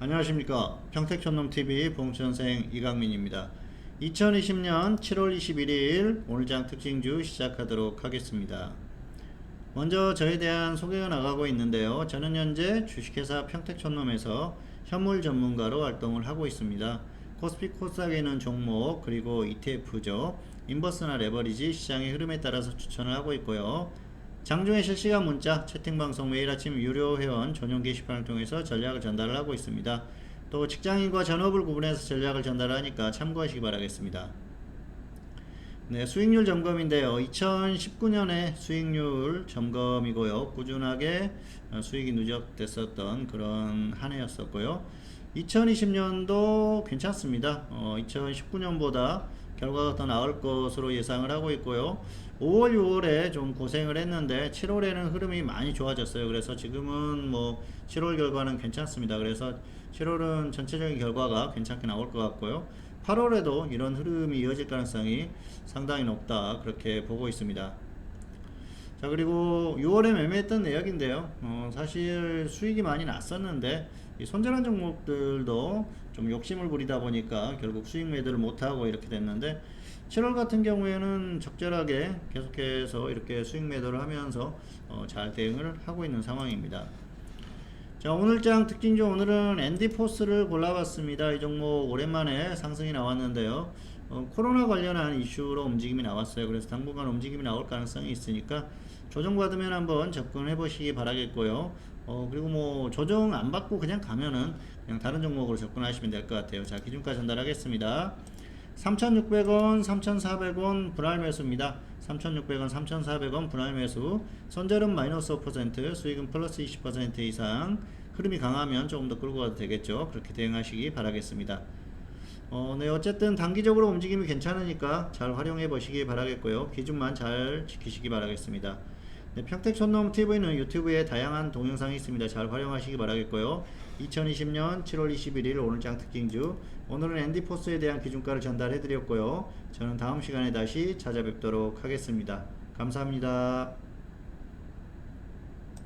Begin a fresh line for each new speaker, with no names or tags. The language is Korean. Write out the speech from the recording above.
안녕하십니까. 평택촌놈TV 봉천생 이강민입니다. 2020년 7월 21일 오늘장 특징주 시작하도록 하겠습니다. 먼저 저에 대한 소개가 나가고 있는데요. 저는 현재 주식회사 평택촌놈에서 현물 전문가로 활동을 하고 있습니다. 코스피 코스닥에는 종목 그리고 ETF죠. 인버스나 레버리지 시장의 흐름에 따라서 추천을 하고 있고요 장중에 실시간 문자, 채팅방송 매일 아침 유료 회원 전용 게시판을 통해서 전략을 전달을 하고 있습니다. 또 직장인과 전업을 구분해서 전략을 전달하니까 참고하시기 바라겠습니다. 네, 수익률 점검인데요. 2019년에 수익률 점검이고요. 꾸준하게 어, 수익이 누적됐었던 그런 한 해였었고요. 2020년도 괜찮습니다. 어, 2019년보다 결과가 더 나을 것으로 예상을 하고 있고요. 5월, 6월에 좀 고생을 했는데 7월에는 흐름이 많이 좋아졌어요. 그래서 지금은 뭐 7월 결과는 괜찮습니다. 그래서 7월은 전체적인 결과가 괜찮게 나올 것 같고요. 8월에도 이런 흐름이 이어질 가능성이 상당히 높다. 그렇게 보고 있습니다. 자 그리고 6월에 매매했던 내역인데요. 어, 사실 수익이 많이 났었는데 이 손절한 종목들도 좀 욕심을 부리다 보니까 결국 수익 매도를 못하고 이렇게 됐는데 7월 같은 경우에는 적절하게 계속해서 이렇게 수익 매도를 하면서 어, 잘 대응을 하고 있는 상황입니다 자 오늘장 특징주 오늘은 앤디포스를 골라봤습니다. 이 종목 오랜만에 상승이 나왔는데요. 어, 코로나 관련한 이슈로 움직임이 나왔어요. 그래서 당분간 움직임이 나올 가능성이 있으니까 조정받으면 한번 접근해 보시기 바라겠고요. 어, 그리고 뭐 조정 안 받고 그냥 가면은 그냥 다른 종목으로 접근하시면 될 것 같아요. 자 기준가 전달하겠습니다 3,600원, 3,400원 분할 매수입니다. 3,600원, 3,400원 분할 매수. 손절은 마이너스 5%, 수익은 플러스 20% 이상. 흐름이 강하면 조금 더 끌고 가도 되겠죠. 그렇게 대응하시기 바라겠습니다. 어, 네, 어쨌든 단기적으로 움직임이 괜찮으니까 잘 활용해 보시기 바라겠고요. 기준만 잘 지키시기 바라겠습니다. 네, 평택촌놈 TV는 유튜브에 다양한 동영상이 있습니다. 잘 활용하시기 바라겠고요. 2020년 7월 21일 오늘장 특징주 오늘은 앤디포스에 대한 기준가를 전달해 드렸고요. 저는 다음 시간에 다시 찾아뵙도록 하겠습니다. 감사합니다.